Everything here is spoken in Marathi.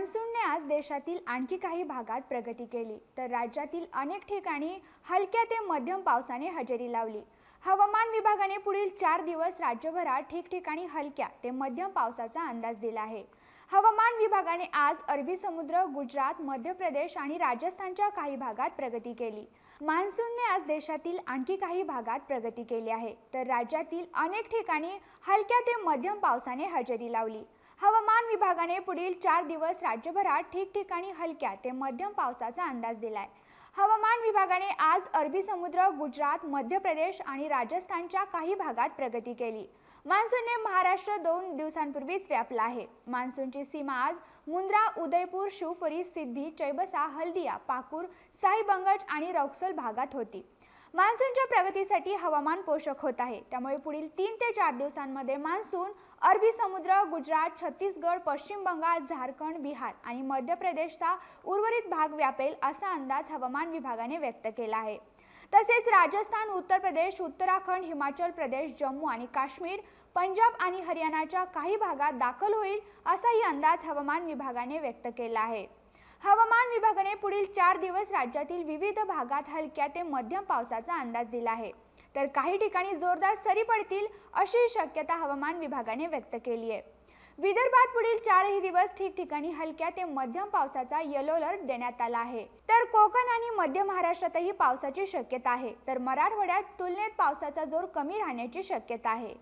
मान्सूनने आज देशातील आणखी काही भागात प्रगती केली तर राज्यातील अनेक ठिकाणी हलक्या ते मध्यम पावसाने हजेरी लावली. हवामान विभागाने पुढील चार दिवस राज्यभरात ठिकठिकाणी हलक्या ते मध्यम पावसाचा अंदाज दिला आहे. हवामान विभागाने आज अरबी समुद्र गुजरात मध्य प्रदेश आणि राजस्थानच्या काही भागात प्रगती केली. मान्सूनने आज देशातील आणखी काही भागात प्रगती केली आहे तर राज्यातील अनेक ठिकाणी हलक्या ते मध्यम पावसाने हजेरी लावली. हवामान विभागाने पुढील चार दिवस राज्यभरात ठिकठिकाणी हलक्या ते मध्यम पावसाचा अंदाज दिलाय. हवामान विभागाने आज अरबी समुद्र गुजरात मध्य प्रदेश आणि राजस्थानच्या काही भागात प्रगती केली. मान्सूनने महाराष्ट्र दोन दिवसांपूर्वीच व्यापला आहे. मान्सूनची सीमा आज मुंद्रा उदयपूर शिवपुरी सिद्धी चैबसा हल्दिया पाकूर साईबंगज आणि रौक्सल भागात होती. मान्सूनच्या प्रगतीसाठी हवामान पोषक होत आहे. त्यामुळे पुढील तीन ते चार दिवसांमध्ये मान्सून अरबी समुद्र गुजरात छत्तीसगड पश्चिम बंगाल झारखंड बिहार आणि मध्य प्रदेशचा उर्वरित भाग व्यापेल असा अंदाज हवामान विभागाने व्यक्त केला आहे. तसेच राजस्थान उत्तर प्रदेश उत्तराखंड हिमाचल प्रदेश जम्मू आणि काश्मीर पंजाब आणि हरियाणाच्या काही भागात दाखल होईल असाही अंदाज हवामान विभागाने व्यक्त केला आहे. हवामान विभागाने पुढील चार दिवस राज्यातील विविध भागात हलक्या ते मध्यम पावसाचा अंदाज दिला आहे. तर काही ठिकाणी जोरदार सरी पडतील अशी शक्यता हवामान विभागाने व्यक्त केली आहे. विदर्भात पुढील चारही दिवस ठिकठिकाणी हलक्या ते मध्यम पावसाचा येलो अलर्ट देण्यात आला आहे. तर कोकण आणि मध्य महाराष्ट्रातही पावसाची शक्यता आहे. तर मराठवाड्यात तुलनेत पावसाचा जोर कमी राहण्याची शक्यता आहे.